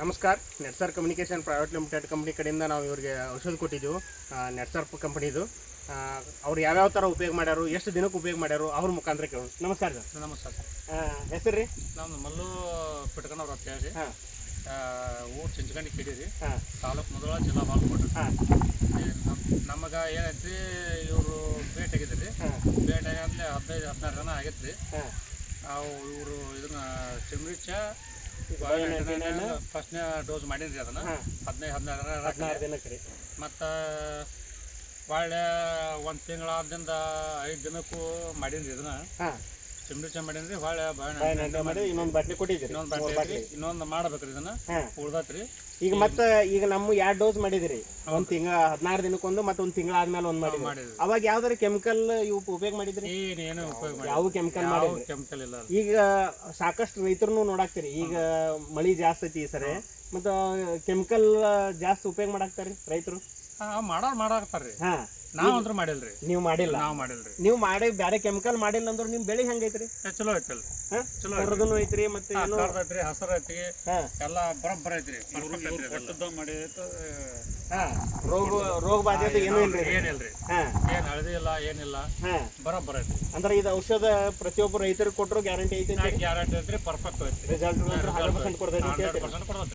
ನಮಸ್ಕಾರ. ನೆಟ್ಸರ್ communication private limited company ಕಡೆಯಿಂದ ನಾವು ಇವ್ರಿಗೆ ಔಷಧ ಕೊಟ್ಟಿದ್ದೆವು. ನೆಟ್ಸರ್ ಕಂಪ್ನಿದು ಅವ್ರು ಯಾವ್ಯಾವ ಥರ ಉಪಯೋಗ ಮಾಡ್ಯಾರು ಎಷ್ಟು ದಿನಕ್ಕೆ ಉಪಯೋಗ ಮಾಡ್ಯಾರು ಅವ್ರ ಮುಖಾಂತರ ಕೇಳೋಣ. ನಮಸ್ಕಾರ ಸರ್. ನಮಸ್ಕಾರ ಸರ್. ಹೆಸರು ರೀ? ನಮ್ದು ಮಲ್ಲು ಪಿಟ್ಕನವ್ರ ಅಂತ ಹೇಳಿ ಹಾಂ. ಊರು ಚಿಂಚಗಂಡಿ ಕಿಡೀರಿ ಹಾಂ. ತಾಲೂಕು ಮೊದಲ ಜಿಲ್ಲಾ ಬಾಲ್ಕೋಟ ಹಾಂ. ನಮಗೆ ಏನೈತಿ ಇವರು ಭೇಟಿ ಆಗಿದ್ರಿ ಭೇಟಿ ಆಗಂದ್ರೆ ಹದಿನೈದು ಹದಿನಾರು ಜನ ಆಗೈತ್ರಿ. ಹಾಂ. ಅವು ಇವರು ಇದನ್ನ ಚಿಮ್ರಿಚ Bio-99 ಫಸ್ಟ್ನೇ ಡೋಸ್ ಮಾಡಿದ್ರಿ ಅದನ್ನ? ಹದಿನೈದು ಹದಿನಾರು ಹದಿನಾರು ದಿನಕ್ಕೆ ರೀ ಮತ್ತು ಒಳ್ಳೆ ಒಂದು ತಿಂಗಳಾದ್ರಿಂದ ಐದು ದಿನಕ್ಕೂ ಮಾಡಿದ್ರಿ ಇದನ್ನ. ಹಾಂ ಚಿಮ್ರಿಚ ಮಾಡೀನಿ ಹೊಳ್ಳೆ ಬಾಯಿನಾಟ ಮಾಡಿ ಇನ್ನೊಂದು ಬಾಟ್ಲಿ ಕೊಟ್ಟಿದ್ರಿ ಇನ್ನೊಂದು ಬಾಟ್ಲಿ ಇನ್ನೊಂದು ಮಾಡ್ಬೇಕ್ರಿ ಇದನ್ನ. ಉಳ್ದತ್ರಿ. ಈಗ ಮತ್ತೆ ಈಗ ನಮ್ಮ ಎರಡ್ ಡೋಸ್ ಮಾಡಿದ್ರಿ ಒಂದ್ ತಿಂಗಳ ಹದಿನಾರು ದಿನಕ್ಕೊಂದು ಮತ್ತೆ ಒಂದ್ ತಿಂಗಳ ಆದ್ಮೇಲೆ ಒಂದ್ ಮಾಡಿದ್ರಿ ಅವಾಗ ಯಾವ್ದಾರ ಕೆಮಿಕಲ್ ಇವು ಉಪಯೋಗ ಮಾಡಿದ್ರಿ ಏನೇನು ಉಪಯೋಗ ಯಾವ ಕೆಮಿಕಲ್ ಮಾಡಿದ್ರಿ ಕೆಮಿಕಲ್ ಇಲ್ಲ ಈಗ ಸಾಕಷ್ಟು ರೈತರು ನೋಡಾಕ್ತಿರಿ. ಈಗ ಮಳಿ ಜಾಸ್ತಿ ಐತಿ ಈ ಸರಿ. ಮತ್ತ ಕೆಮಿಕಲ್ ಜಾಸ್ತಿ ಉಪಯೋಗ ಮಾಡಾಕ್ತಾರಿ ರೈತರು? ಮಾಡೋರ್ ಮಾಡಾಕತ್ತಾರ್ರಿ ಹಾ. ನಾವ್ ಅಂದ್ರ ಮಾಡಿಲ್ರಿ. ನೀವು ಮಾಡಿಲ್ಲ. ನಾವ್ ಮಾಡಿಲ್ರಿ. ನೀವು ಮಾಡಿ ಬೇರೆ ಕೆಮಿಕಲ್ ಮಾಡಿಲ್ಲ ಅಂದ್ರೆ ನಿಮ್ ಬೆಳೆ ಹೆಂಗೈತ್ರಿ ಏ, ಚಲೋ ಐತಲ್ ಹಾ? ಚಲೋ ಕರ್ದನು ಐತ್ರಿ ಮತ್ತೆ ಏನು ಐತ್ರಿ ಹಸರ್ ಐತಿ ಹಾ. ಎಲ್ಲ ಬರಬ್ಬರ ಐತ್ರಿ. ಮಾಡಿ ಹಾ. ರೋಗ ರೋಗ ಬಾಧೆ ಏನು ಇಲ್ರಿ. ಏನಿಲ್ರಿ. ಹಾ. ಏನ್ ಹಳದಿ ಇಲ್ಲ ಏನಿಲ್ಲ. ಹಾ. ಬರೋಬ್ಬರ ಐತಿ ಅಂದ್ರೆ ಇದು ಔಷಧ ಪ್ರತಿಯೊಬ್ಬ ರೈತರಿಗೆ ಕೊಟ್ಟರು ಗ್ಯಾರಂಟಿ ಐತಿ ಗ್ಯಾರಂಟಿ ಐತ್ರಿ ಪರ್ಫೆಕ್ಟ್ ಐತಿ ರಿಸಲ್ಟ್ ಹಂಡ್ರೆಡ್ ಪರ್ಸೆಂಟ್ ಕೊಡ್ತೈತಿ ಅಂತ ಹಂಡ್ರೆಡ್ ಹೇಳ್ತೀರಿ? ಪರ್ಸೆಂಟ್ ಕೊಡ್ತೈತಿ